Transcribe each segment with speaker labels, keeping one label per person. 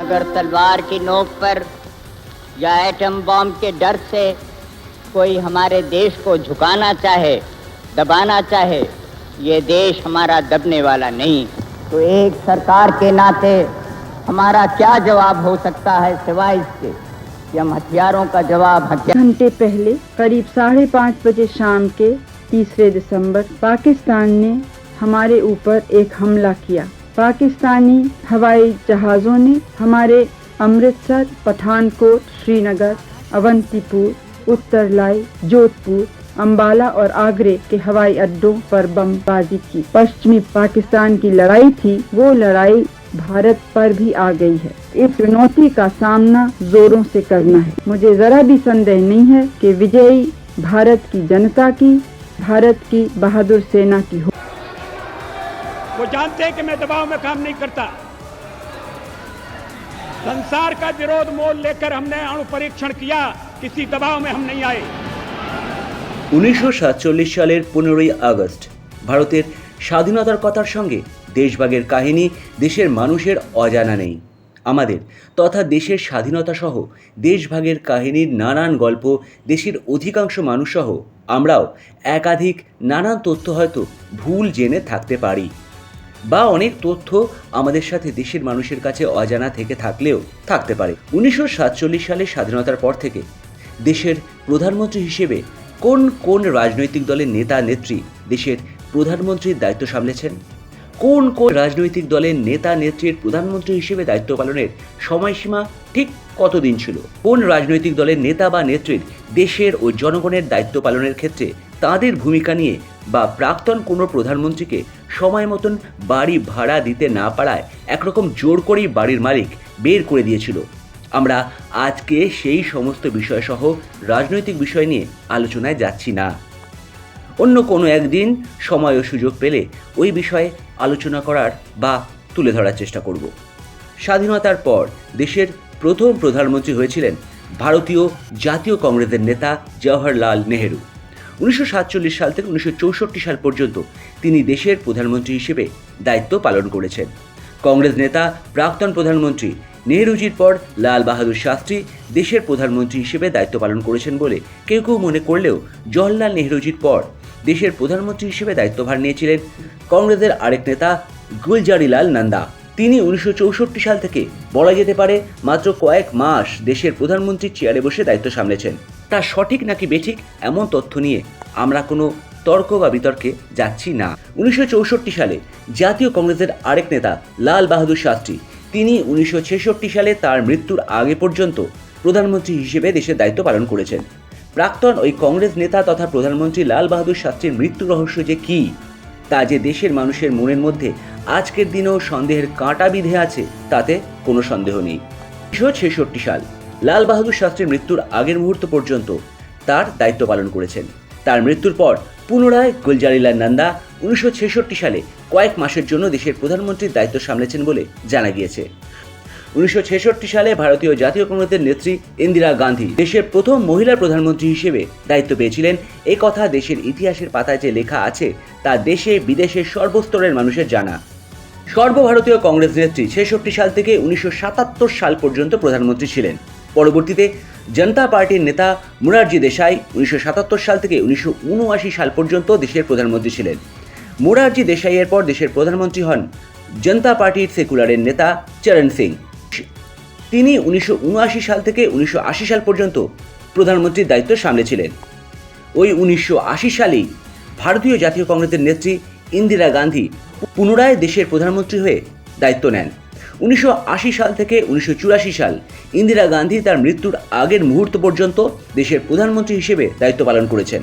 Speaker 1: अगर तलवार की नोक पर या एटम बॉम्ब के डर से कोई हमारे देश को झुकाना चाहे, दबाना चाहे, ये देश हमारा दबने वाला नहीं। तो एक सरकार के नाते हमारा क्या जवाब हो सकता है सिवाय इसके कि हम हथियारों का जवाब हथियार
Speaker 2: घंटे पहले, करीब साढ़े पाँच बजे शाम के तीसरे दिसंबर, पाकिस्तान ने हमारे ऊपर एक हमला किया। पाकिस्तानी हवाई जहाज़ों ने हमारे अमृतसर, पठानकोट, श्रीनगर, अवंतीपुर उत्तरलाई जोधपुर, अंबाला और आगरे के हवाई अड्डों पर बमबाजी की। पश्चिमी पाकिस्तान की लड़ाई थी, वो लड़ाई भारत पर भी आ गई है। इस चुनौती का सामना जोरों से करना है। मुझे जरा भी संदेह नहीं है कि विजयी भारत की जनता की, भारत की बहादुर सेना की हो।
Speaker 3: वो जानते हैं कि मैं दबाव में काम नहीं करता संसार का विरोध मोल लेकर हमने अणु परीक्षण किया किसी दबाव में हम नहीं आए
Speaker 4: উনিশশো সাতচল্লিশ সালের পনেরোই আগস্ট ভারতের স্বাধীনতার কথার সঙ্গে দেশভাগের কাহিনী দেশের মানুষের অজানা নেই আমাদের তথা দেশের স্বাধীনতা সহ দেশভাগের কাহিনীর নানান গল্প দেশের অধিকাংশ মানুষসহ আমরাও একাধিক নানান তথ্য হয়তো ভুল জেনে থাকতে পারি বা অনেক তথ্য আমাদের সাথে দেশের মানুষের কাছে অজানা থেকে থাকলেও থাকতে পারে। উনিশশো সাতচল্লিশ সালের স্বাধীনতার পর থেকে দেশের প্রধানমন্ত্রী হিসেবে কোন কোন রাজনৈতিক দলের নেতা নেত্রী দেশের প্রধানমন্ত্রীর দায়িত্ব সামলেছেন? কোন কোন রাজনৈতিক দলের নেতা নেত্রীর প্রধানমন্ত্রী হিসেবে দায়িত্ব পালনের সময়সীমা ঠিক কতদিন ছিল? কোন রাজনৈতিক দলের নেতা বা নেত্রীর দেশের ও জনগণের দায়িত্ব পালনের ক্ষেত্রে তাদের ভূমিকা নিয়ে বা প্রাক্তন কোনো প্রধানমন্ত্রীকে সময় মতন বাড়ি ভাড়া দিতে না পারায় একরকম জোর করেই বাড়ির মালিক বের করে দিয়েছিল? আমরা আজকে সেই সমস্ত বিষয়সহ রাজনৈতিক বিষয় নিয়ে আলোচনায় যাচ্ছি না। অন্য কোনো একদিন সময় ও সুযোগ পেলে ওই বিষয়ে আলোচনা করার বা তুলে ধরার চেষ্টা করব। স্বাধীনতার পর দেশের প্রথম প্রধানমন্ত্রী হয়েছিলেন ভারতীয় জাতীয় কংগ্রেসের নেতা জওহরলাল নেহেরু। উনিশশো সাতচল্লিশ সাল থেকে উনিশশো চৌষট্টি সাল পর্যন্ত তিনি দেশের প্রধানমন্ত্রী হিসেবে দায়িত্ব পালন করেছেন। কংগ্রেস নেতা, প্রাক্তন প্রধানমন্ত্রী নেহরুজির পর লাল বাহাদুর শাস্ত্রী দেশের প্রধানমন্ত্রী হিসেবে দায়িত্ব পালন করেছেন বলে কেউ কেউ মনে করলেও জওহরলাল নেহরুজির পর দেশের প্রধানমন্ত্রী হিসেবে দায়িত্বভার নিয়েছিলেন কংগ্রেসের আরেক নেতা গুলজারিলাল নন্দা তিনি উনিশশো চৌষট্টি সাল থেকে বলা যেতে পারে মাত্র কয়েক মাস দেশের প্রধানমন্ত্রীর চেয়ারে বসে দায়িত্ব সামলেছেন। তা সঠিক নাকি বেঠিক এমন তথ্য নিয়ে আমরা কোনো তর্ক বা বিতর্কে যাচ্ছি না। উনিশশো চৌষট্টি সালে জাতীয় কংগ্রেসের আরেক নেতা লাল বাহাদুর শাস্ত্রী, তিনি উনিশশো ছেষট্টি সালে তার মৃত্যুর আগে পর্যন্ত প্রধানমন্ত্রী হিসেবে দেশের দায়িত্ব পালন করেছেন। প্রাক্তন ওই কংগ্রেস নেতা তথা প্রধানমন্ত্রী লাল বাহাদুর শাস্ত্রীর মৃত্যু রহস্য যে কী, তা যে দেশের মানুষের মনের মধ্যে আজকের দিনেও সন্দেহের কাঁটা বিধে আছে, তাতে কোনো সন্দেহ নেই। উনিশশো ছেষট্টি সাল, লাল বাহাদুর শাস্ত্রীর মৃত্যুর আগের মুহূর্ত পর্যন্ত তার দায়িত্ব পালন করেছেন। তার মৃত্যুর পর পুনরায় গুলজারিলাল নন্দা উনিশশো ছেষট্টি সালে কয়েক মাসের জন্য দেশের প্রধানমন্ত্রীর দায়িত্ব সামলেছেন বলে জানা গিয়েছে। উনিশশো ছেষট্টি সালে ভারতীয় জাতীয় কংগ্রেসের নেত্রী ইন্দিরা গান্ধী দেশের প্রথম মহিলা প্রধানমন্ত্রী হিসেবে দায়িত্ব পেয়েছিলেন। এই কথা দেশের ইতিহাসের পাতায় যে লেখা আছে, তা দেশে বিদেশে সর্বস্তরের মানুষের জানা। সর্বভারতীয় কংগ্রেস নেত্রী ছেষট্টি সাল থেকে উনিশশো সাতাত্তর সাল পর্যন্ত প্রধানমন্ত্রী ছিলেন। পরবর্তীতে জনতা পার্টির নেতা মুরারজি দেশাই উনিশশো সাতাত্তর সাল থেকে উনিশশো উনআশি সাল পর্যন্ত দেশের প্রধানমন্ত্রী ছিলেন। মুরারজি দেশাইয়ের পর দেশের প্রধানমন্ত্রী হন জনতা পার্টির সেকুলারের নেতা চরণ সিং। তিনি উনিশশো উনআশি সাল থেকে উনিশশো আশি সাল পর্যন্ত প্রধানমন্ত্রীর দায়িত্ব সামলেছিলেন। ওই উনিশশো আশি সালেই ভারতীয় জাতীয় কংগ্রেসের নেত্রী ইন্দিরা গান্ধী পুনরায় দেশের প্রধানমন্ত্রী হয়ে দায়িত্ব নেন। উনিশশো আশি সাল থেকে উনিশশো চুরাশি সাল ইন্দিরা গান্ধী তার মৃত্যুর আগের মুহূর্ত পর্যন্ত দেশের প্রধানমন্ত্রী হিসেবে দায়িত্ব পালন করেছেন।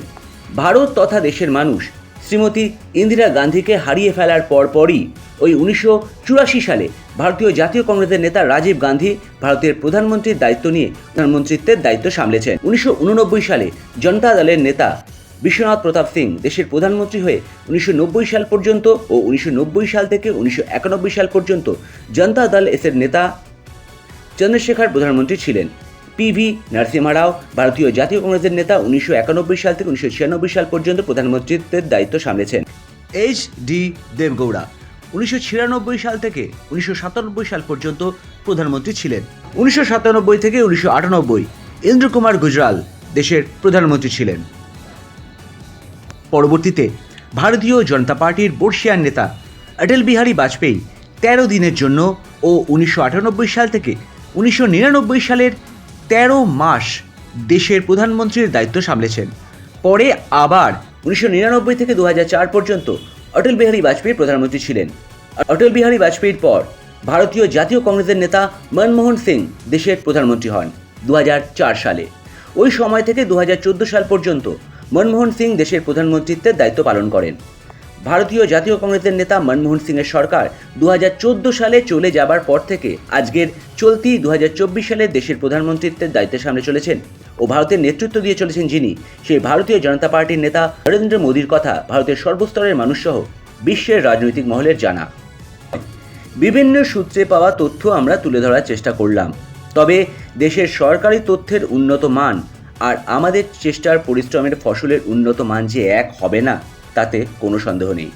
Speaker 4: ভারত তথা দেশের মানুষ শ্রীমতী ইন্দিরা গান্ধীকে হারিয়ে ফেলার পরপরই ওই উনিশশো চুরাশি সালে ভারতীয় জাতীয় কংগ্রেসের নেতা রাজীব গান্ধী ভারতের প্রধানমন্ত্রীর দায়িত্ব নিয়ে প্রধানমন্ত্রিত্বের দায়িত্ব সামলেছেন। উনিশশো উননব্বই সালে জনতা দলের নেতা বিশ্বনাথ প্রতাপ সিং দেশের প্রধানমন্ত্রী হয়ে উনিশশো নব্বই সাল পর্যন্ত ও উনিশশো নব্বই সাল থেকে উনিশশো একানব্বই সাল পর্যন্ত জনতা দল এসের নেতা চন্দ্রশেখর প্রধানমন্ত্রী ছিলেন। পিভি নরসিমহা রাও ভারতীয় জাতীয় কংগ্রেসের নেতা, উনিশশো একানব্বই সাল থেকে উনিশশো ছিয়ানব্বই সাল পর্যন্ত প্রধানমন্ত্রীত্বের দায়িত্ব সামলেছেন এইচ ডি দেবগৌড়া উনিশশো ছিয়ানব্বই সাল থেকে উনিশশো সাতানব্বই সাল পর্যন্ত প্রধানমন্ত্রী ছিলেন। উনিশশো সাতানব্বই থেকে উনিশশো আটানব্বই ইন্দ্র কুমার গুজরাল দেশের প্রধানমন্ত্রী ছিলেন। পরবর্তীতে ভারতীয় জনতা পার্টির বর্ষিয়ান নেতা অটল বিহারী বাজপেয়ী তেরো দিনের জন্য ও উনিশশো আটানব্বই সাল থেকে উনিশশো নিরানব্বই সালের তেরো মাস দেশের প্রধানমন্ত্রীর দায়িত্ব সামলেছেন। পরে আবার উনিশশো নিরানব্বই থেকে দু চার পর্যন্ত অটল বিহারী বাজপেয়ী প্রধানমন্ত্রী ছিলেন। অটল বিহারী বাজপেয়ীর পর ভারতীয় জাতীয় কংগ্রেসের নেতা মনমোহন সিং দেশের প্রধানমন্ত্রী হন দু হাজার চার সালে। ওই সময় থেকে দু হাজার চোদ্দ সাল পর্যন্ত মনমোহন সিং দেশের প্রধানমন্ত্রীত্বের দায়িত্ব পালন করেন। ভারতীয় জাতীয় কংগ্রেসের নেতা মনমোহন সিংয়ের সরকার দু হাজার চোদ্দ সালে চলে যাবার পর থেকে আজকের চলতি দু হাজার চব্বিশ সালে দেশের প্রধানমন্ত্রীত্বের দায়িত্ব সামনে চলেছেন ও ভারতের নেতৃত্ব দিয়ে চলেছেন যিনি, সেই ভারতীয় জনতা পার্টির নেতা নরেন্দ্র মোদীর কথা ভারতের সর্বস্তরের মানুষসহ বিশ্বের রাজনৈতিক মহলের জানা। বিভিন্ন সূত্রে পাওয়া তথ্য আমরা তুলে ধরার চেষ্টা করলাম। তবে দেশের সরকারি তথ্যের উন্নত মান আর আমাদের চেষ্টার পরিশ্রমের ফসলের উন্নত মান যে এক হবে না তাতে কোনো সন্দেহ নেই।